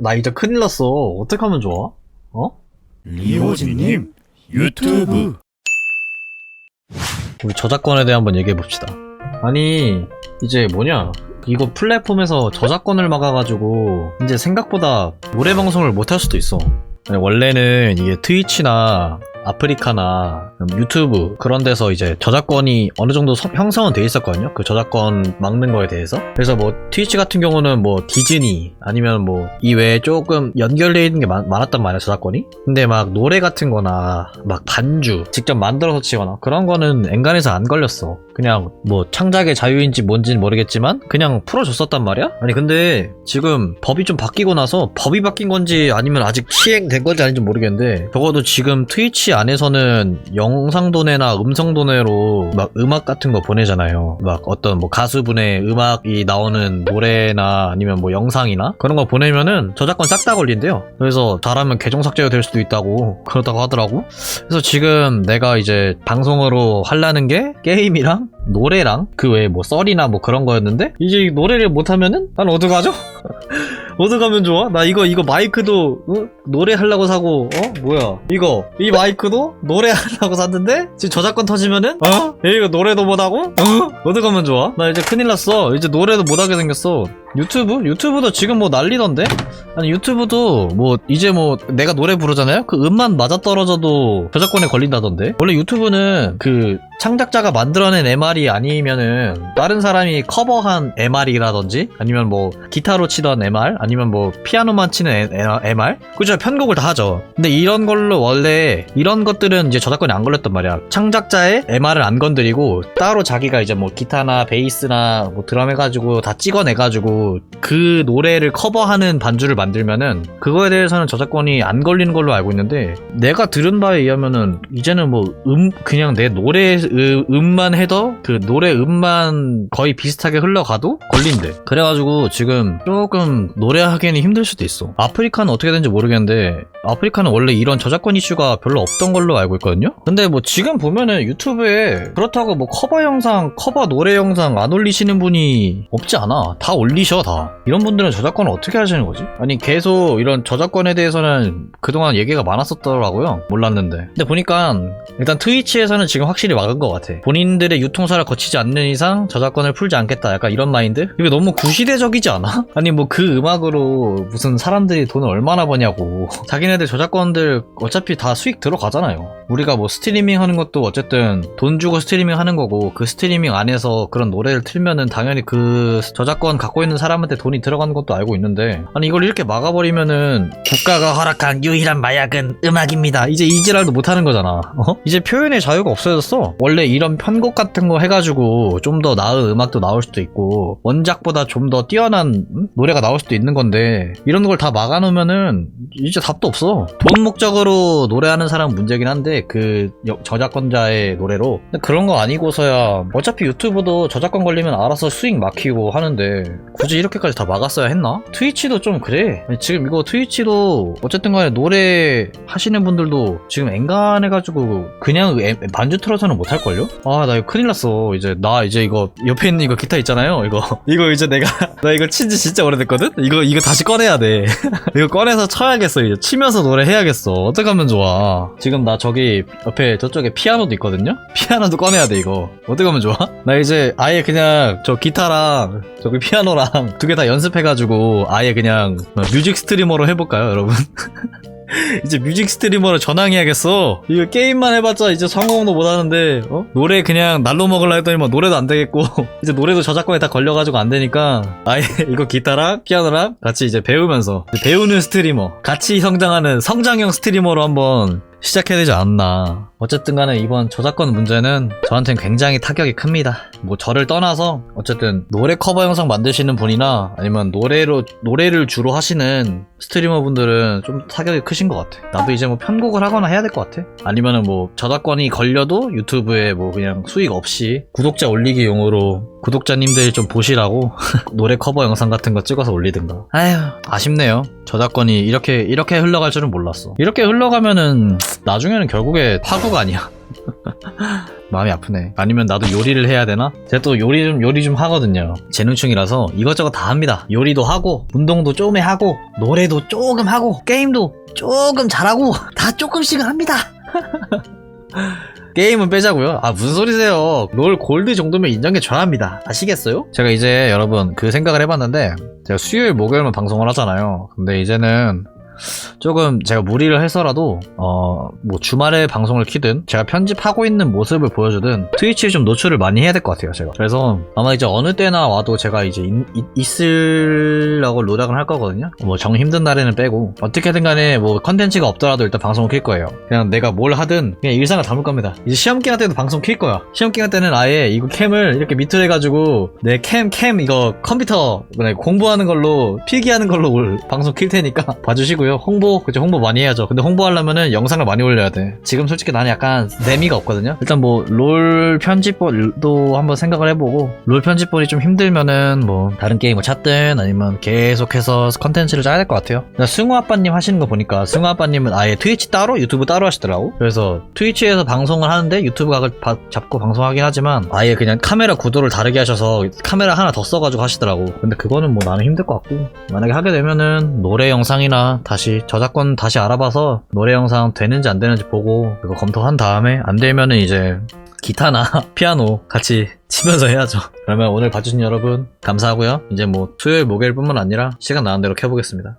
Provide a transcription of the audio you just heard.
나 이제 큰일 났어. 어떡하면 좋아? 어? 리호진님 유튜브 우리 저작권에 대해 한번 얘기해 봅시다. 아니, 이제 뭐냐. 이거 플랫폼에서 저작권을 막아가지고, 이제 생각보다 노래 방송을 못 할 수도 있어. 아니, 원래는 이게 트위치나 아프리카나 유튜브 그런 데서 이제 저작권이 어느 정도 성- 형성은 돼 있었거든요. 그 저작권 막는 거에 대해서. 그래서 뭐 트위치 같은 경우는 뭐 디즈니 아니면 뭐 이외에 조금 연결돼 있는 게 많, 많았단 말이야 저작권이. 근데 막 노래 같은 거나 막 반주 직접 만들어서 치거나 그런 거는 엔간해서 안 걸렸어. 그냥 뭐 창작의 자유인지 뭔지는 모르겠지만 그냥 풀어줬었단 말이야? 아니 근데 지금 법이 좀 바뀌고 나서 법이 바뀐 건지 아니면 아직 시행된 건지 아닌지 모르겠는데 적어도 지금 트위치 안에서는 영상 도내나 음성 도내로 막 음악 같은 거 보내잖아요. 막 어떤 뭐 가수분의 음악이 나오는 노래나 아니면 뭐 영상이나 그런 거 보내면은 저작권 싹 다 걸린대요. 그래서 잘하면 계정 삭제가 될 수도 있다고 그렇다고 하더라고. 그래서 지금 내가 이제 방송으로 하려는 게 게임이랑 노래랑 그 외에 뭐 썰이나 뭐 그런 거였는데 이제 노래를 못하면은 난 어떡하죠? 어떡하면 좋아? 나 이거 이거 마이크도 어? 노래 하려고 사고 어? 뭐야? 이거 이 마이크도 노래 하려고 샀는데? 지금 저작권 터지면은? 어? 이거 노래도 못하고? 어 어떡하면 좋아? 나 이제 큰일 났어. 이제 노래도 못하게 생겼어. 유튜브? 유튜브도 지금 뭐 난리던데 아니 유튜브도 뭐 이제 뭐 내가 노래 부르잖아요? 그 음만 맞아 떨어져도 저작권에 걸린다던데? 원래 유튜브는 그 창작자가 만들어낸 MR이 아니면은 다른 사람이 커버한 MR이라든지 아니면 뭐 기타로 치던 MR 아니면 뭐 피아노만 치는 MR 그죠 편곡을 다 하죠. 근데 이런 걸로 원래 이런 것들은 이제 저작권이 안 걸렸단 말이야. 창작자의 MR을 안 건드리고 따로 자기가 이제 뭐 기타나 베이스나 뭐 드럼 해가지고 다 찍어내가지고 그 노래를 커버하는 반주를 만들면은 그거에 대해서는 저작권이 안 걸리는 걸로 알고 있는데 내가 들은 바에 의하면은 이제는 뭐 음 그냥 내 노래 음, 음만 해도 그 노래 음만 거의 비슷하게 흘러가도 걸린대. 그래가지고 지금 조금 노래하기에는 힘들 수도 있어. 아프리카는 어떻게 되는지 모르겠는데 아프리카는 원래 이런 저작권 이슈가 별로 없던 걸로 알고 있거든요? 근데 뭐 지금 보면은 유튜브에 그렇다고 뭐 커버 영상 커버 노래 영상 안 올리시는 분이 없지 않아. 다 올리셔 다. 이런 분들은 저작권을 어떻게 하시는 거지? 아니 계속 이런 저작권에 대해서는 그동안 얘기가 많았었더라고요. 몰랐는데. 근데 보니까 일단 트위치에서는 지금 확실히 막은 것 같아. 본인들의 유통사를 거치지 않는 이상 저작권을 풀지 않겠다. 약간 이런 마인드? 이게 너무 구시대적이지 않아? 아니 뭐 그 음악으로 무슨 사람들이 돈을 얼마나 버냐고. 자기네들 저작권들 어차피 다 수익 들어가잖아요. 우리가 뭐 스트리밍 하는 것도 어쨌든 돈 주고 스트리밍 하는 거고 그 스트리밍 안에서 그런 노래를 틀면은 당연히 그 저작권 갖고 있는 사람한테 돈이 들어가는 것도 알고 있는데. 아니 이걸 이렇게 막아버리면은 국가가 허락한 유일한 마약은 음악입니다 이제 이지랄도 못하는 거잖아 어? 이제 표현의 자유가 없어졌어 원래 이런 편곡 같은 거 해가지고 좀 더 나은 음악도 나올 수도 있고 원작보다 좀 더 뛰어난 음? 노래가 나올 수도 있는 건데 이런 걸 다 막아놓으면은 이제 답도 없어 돈 목적으로 노래하는 사람은 문제긴 한데 그 여- 저작권자의 노래로 그런 거 아니고서야 어차피 유튜브도 저작권 걸리면 알아서 수익 막히고 하는데 굳이 이렇게까지 다 막았어야 했나? 트위치도 좀 그래 지금 이거 트위치도 어쨌든 간에 노래 하시는 분들도 지금 엔간해가지고 그냥 에- 반주 틀어서는 못할걸요? 아 나 이거 큰일 났어. 이제 나 이제 이거 옆에 있는 이거 기타 있잖아요 이거. 이거 이제 내가 나 이거 친지 진짜 오래됐거든? 이거 이거 다시 꺼내야 돼. 이거 꺼내서 쳐야겠어. 이제 치면서 노래 해야겠어. 어떡하면 좋아? 지금 나 저기 옆에 저쪽에 피아노도 있거든요? 피아노도 꺼내야 돼 이거. 어떡하면 좋아? 나 이제 아예 그냥 저 기타랑 저기 피아노랑 두 개 다 연습해가지고 아예 그냥 뮤직 스트리머로 해볼까요 여러분 이제 뮤직 스트리머로 전향해야겠어. 이거 게임만 해봤자 이제 성공도 못하는데, 어? 노래 그냥 날로 먹으려 했더니 뭐 노래도 안 되겠고, 이제 노래도 저작권에 다 걸려가지고 안 되니까, 아예 이거 기타랑 피아노랑 같이 이제 배우면서, 배우는 스트리머, 같이 성장하는 성장형 스트리머로 한번 시작해야 되지 않나. 어쨌든 간에 이번 저작권 문제는 저한테는 굉장히 타격이 큽니다. 뭐 저를 떠나서 어쨌든 노래 커버 영상 만드시는 분이나 아니면 노래로 노래를 주로 하시는 스트리머 분들은 좀 타격이 크신 것 같아. 나도 이제 뭐 편곡을 하거나 해야 될 것 같아. 아니면은 뭐 저작권이 걸려도 유튜브에 뭐 그냥 수익 없이 구독자 올리기용으로 구독자님들 좀 보시라고 노래 커버 영상 같은 거 찍어서 올리든가. 아휴 아쉽네요. 저작권이 이렇게 이렇게 흘러갈 줄은 몰랐어. 이렇게 흘러가면은 나중에는 결국에 파국가 아니야. 마음이 아프네. 아니면 나도 요리를 해야 되나? 제가 또 요리 좀 요리 좀 하거든요. 재능충이라서 이것저것 다 합니다. 요리도 하고 운동도 좀 하고 노래도 조금 하고 게임도 조금 잘하고 다 조금씩은 합니다. 게임은 빼자고요? 아 무슨 소리세요? 롤 골드 정도면 인정해 줘야 합니다. 아시겠어요? 제가 이제 여러분 그 생각을 해봤는데 제가 수요일 목요일만 방송을 하잖아요. 근데 이제는 조금 제가 무리를 해서라도 어 뭐 주말에 방송을 키든 제가 편집하고 있는 모습을 보여주든 트위치에 좀 노출을 많이 해야 될 것 같아요 제가. 그래서 아마 이제 어느 때나 와도 제가 이제 있, 으려고 노력을 할 거거든요. 뭐 정 힘든 날에는 빼고. 어떻게든 간에 뭐 컨텐츠가 없더라도 일단 방송을 킬 거예요. 그냥 내가 뭘 하든 그냥 일상을 담을 겁니다. 이제 시험 기간 때도 방송 킬 거야. 시험 기간 때는 아예 이거 캠을 이렇게 밑으로 해가지고 내 캠캠 이거 컴퓨터 뭐냐, 공부하는 걸로 필기하는 걸로 올 방송 킬 테니까 봐주시고 요. 홍보 그죠? 홍보 많이 해야죠. 근데 홍보하려면은 영상을 많이 올려야 돼. 지금 솔직히 나는 약간 내미가 없거든요. 일단 뭐 롤 편집본도 한번 생각을 해보고 롤 편집본이 좀 힘들면은 뭐 다른 게임을 찾든 아니면 계속해서 컨텐츠를 짜야 될 것 같아요. 나 승우 아빠님 하시는 거 보니까 승우 아빠님은 아예 트위치 따로 유튜브 따로 하시더라고. 그래서 트위치에서 방송을 하는데 유튜브 각을 바- 잡고 방송하긴 하지만 아예 그냥 카메라 구도를 다르게 하셔서 카메라 하나 더 써가지고 하시더라고. 근데 그거는 뭐 나는 힘들 것 같고 만약에 하게 되면은 노래 영상이나 다시 저작권 다시 알아봐서 노래 영상 되는지 안 되는지 보고 그거 검토한 다음에 안 되면은 이제 기타나 피아노 같이 치면서 해야죠. 그러면 오늘 봐주신 여러분 감사하고요. 이제 뭐 수요일 목요일뿐만 아니라 시간 나는 대로 켜보겠습니다.